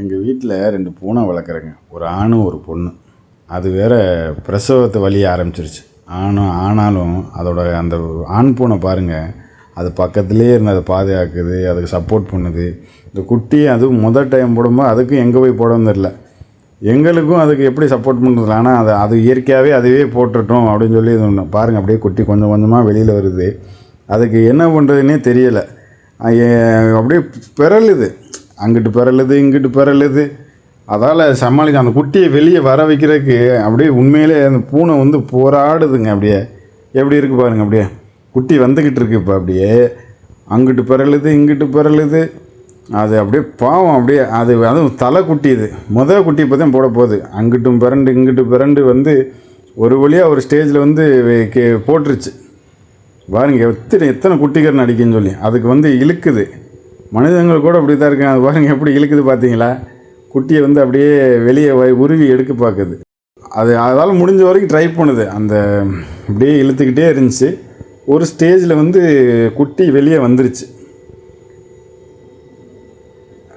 எங்கள் வீட்டில் ரெண்டு பூனை வளர்க்குறேங்க. ஒரு ஆணும் ஒரு பொண்ணு. அது வேற பிரசவத்தை வழிய ஆரம்பிச்சிருச்சு. ஆணும் ஆனாலும் அதோட அந்த ஆண் பூனை பாருங்கள் அது பக்கத்துலேயே இருந்து அதை பாதுகாக்குது அதுக்கு சப்போர்ட் பண்ணுது. இந்த குட்டி அதுவும் முதல் டைம் போடும்போது அதுக்கும் எங்கே போய் போடவும் தெரில எங்களுக்கும் அதுக்கு எப்படி சப்போர்ட் பண்ணுறது ஆனால் அது அது இயற்கையாகவே அதுவே போட்டுட்டோம் அப்படின்னு சொல்லி இது ஒன்று பாருங்கள் அப்படியே குட்டி கொஞ்சம் கொஞ்சமாக வெளியில் வருது. அதுக்கு என்ன பண்ணுறதுனே தெரியலை. அப்படியே பிறழுது அங்கிட்டு பிறழுது இங்கிட்டு பிறழுது அதால் சமாளிக்க அந்த குட்டியை வெளியே வர வைக்கிறதுக்கு அப்படியே உண்மையிலே அந்த பூனை வந்து போராடுதுங்க அப்படியே. எப்படி இருக்குது பாருங்க அப்படியே. குட்டி வந்துக்கிட்டு இருக்கு இப்போ அப்படியே. அங்கிட்டு பிறழுது இங்கிட்டு பிறழுது அது அப்படியே பாவம் அப்படியே. அது அதுவும் தலை குட்டி இது. முதல் குட்டி இப்போ தான் போட போகுது. அங்கிட்டும் பிறண்டு இங்கிட்டு பிறண்டு வந்து ஒரு வழியாக ஒரு ஸ்டேஜில் வந்து கே போட்டுருச்சு. பாருங்க எத்தனை எத்தனை குட்டிகரன் அடிக்குன்னு சொல்லி. அதுக்கு வந்து இழுக்குது. மனிதங்கள் கூட அப்படி தான் இருக்காங்க. அது பாருங்கள் எப்படி இழுக்குது பார்த்தீங்களா குட்டியை வந்து அப்படியே வெளியே வ- உருவி எடுக்க பார்க்குது. அது அதால் முடிஞ்ச வரைக்கும் ட்ரை பண்ணுது. அந்த அப்படியே இழுத்துக்கிட்டே இருந்துச்சு. ஒரு ஸ்டேஜில் வந்து குட்டி வெளியே வந்துருச்சு.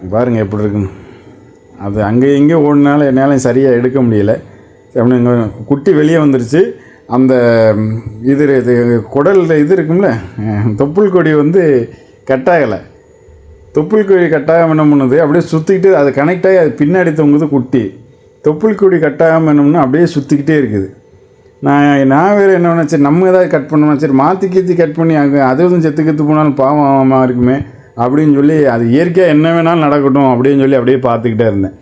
பாருங்கள் எப்படி இருக்குன்னு. அது அங்கே இங்கே ஓடினாலும் என்னால் சரியாக எடுக்க முடியல. குட்டி வெளியே வந்துருச்சு. அந்த இது குடலில் இது இருக்கும்ல தொப்புள் கொடி வந்து கட்டாகலை தொப்புள் கொடி கட்டாயம் என்ன பண்ணுது அப்படியே சுற்றிக்கிட்டு அது கனெக்ட் ஆகி அது பின்னாடி தொங்குது குட்டி. தொப்புள் கொடி கட்டாயம் என்னம்னா அப்படியே சுற்றிக்கிட்டே இருக்குது. நான் நான் வேறு என்ன சரி நம்ம ஏதாவது கட் பண்ணணும் சரி மாற்றி கீத்தி கட் பண்ணி அங்கே அது எதுவும் செத்து கெத்து போனாலும் பாவமா இருக்குமே அப்படின்னு சொல்லி அது இயற்கையாக என்ன வேணாலும் நடக்கட்டும் அப்படின்னு சொல்லி அப்படியே பார்த்துக்கிட்டே இருந்தேன்.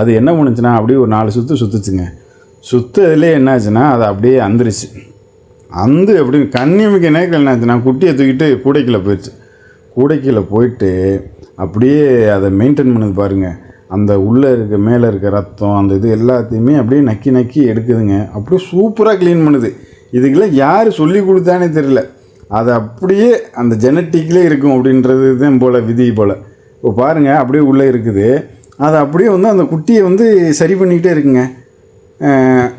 அது என்ன பண்ணுச்சுன்னா அப்படியே ஒரு நாலு சுற்று சுற்றுச்சுங்க சுற்றுறதுலேயே என்னாச்சுன்னா அது அப்படியே அந்துருச்சு. அந்து எப்படி கண்ணிமிக்க நேரத்தில் என்னாச்சுன்னா குட்டியை தூக்கிட்டு கூடைக்குள்ளே போயிடுச்சு. கூடைக்குள்ளே போயிட்டு அப்படியே அதை மெயின்டைன் பண்ணுது பாருங்கள் அந்த உள்ளே இருக்க மேலே இருக்க ரத்தம் அந்த இது எல்லாத்தையுமே அப்படியே நக்கி நக்கி எடுக்குதுங்க. அப்படியே சூப்பராக க்ளீன் பண்ணுது. இதுக்கெல்லாம் யார் சொல்லி கொடுத்தானே தெரியல. அது அப்படியே அந்த ஜெனட்டிக்லேயே இருக்கும் அப்படின்றது தான் போல் விதி போல். இப்போ பாருங்கள் அப்படியே உள்ளே இருக்குது. அது அப்படியே வந்து அந்த குட்டியை வந்து சரி பண்ணிக்கிட்டே இருக்குங்க.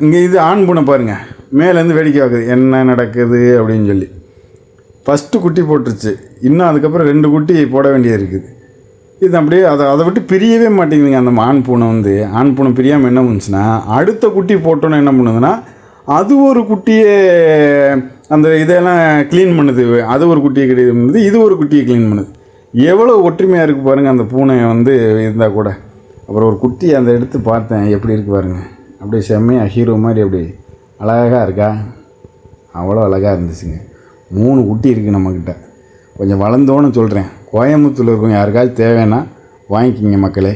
இங்கே இது ஆண் பூனை பாருங்கள் மேலேருந்து வேடிக்கை பார்க்குது என்ன நடக்குது அப்படின்னு சொல்லி. ஃபஸ்ட்டு குட்டி போட்டுருச்சு. இன்னும் அதுக்கப்புறம் ரெண்டு குட்டி போட வேண்டியது இருக்குது. இது அப்படியே அதை அதை விட்டு பிரியவே மாட்டேங்குதுங்க. அந்த ஆண் பூனை வந்து ஆண் பூனை பிரியாமல் என்ன பண்ணுச்சுன்னா அடுத்த குட்டி போட்டோன்னு என்ன பண்ணுதுன்னா அது ஒரு குட்டியை அந்த இதெல்லாம் க்ளீன் பண்ணுது. அது ஒரு குட்டியை கிடையாது. பண்ணுது இது ஒரு குட்டியை க்ளீன் பண்ணுது. எவ்வளோ ஒற்றுமையாக இருக்குது பாருங்கள் அந்த பூனை வந்து இருந்தால் கூட. அப்புறம் ஒரு குட்டி அந்த எடுத்து பார்த்தேன். எப்படி இருக்கு பாருங்க. அப்படியே செம்மையாக ஹீரோ மாதிரி அப்படி அழகாக இருக்கா? அவ்வளோ அழகாக இருந்துச்சுங்க. மூணு குட்டி இருக்குது நம்மக்கிட்ட கொஞ்சம் வளர்ந்தோன்னு சொல்கிறேன் கோயம்புத்தூர் இருக்கவங்க யாருக்காச்சும் தேவைன்னா வாங்கிக்கிங்க மக்களே.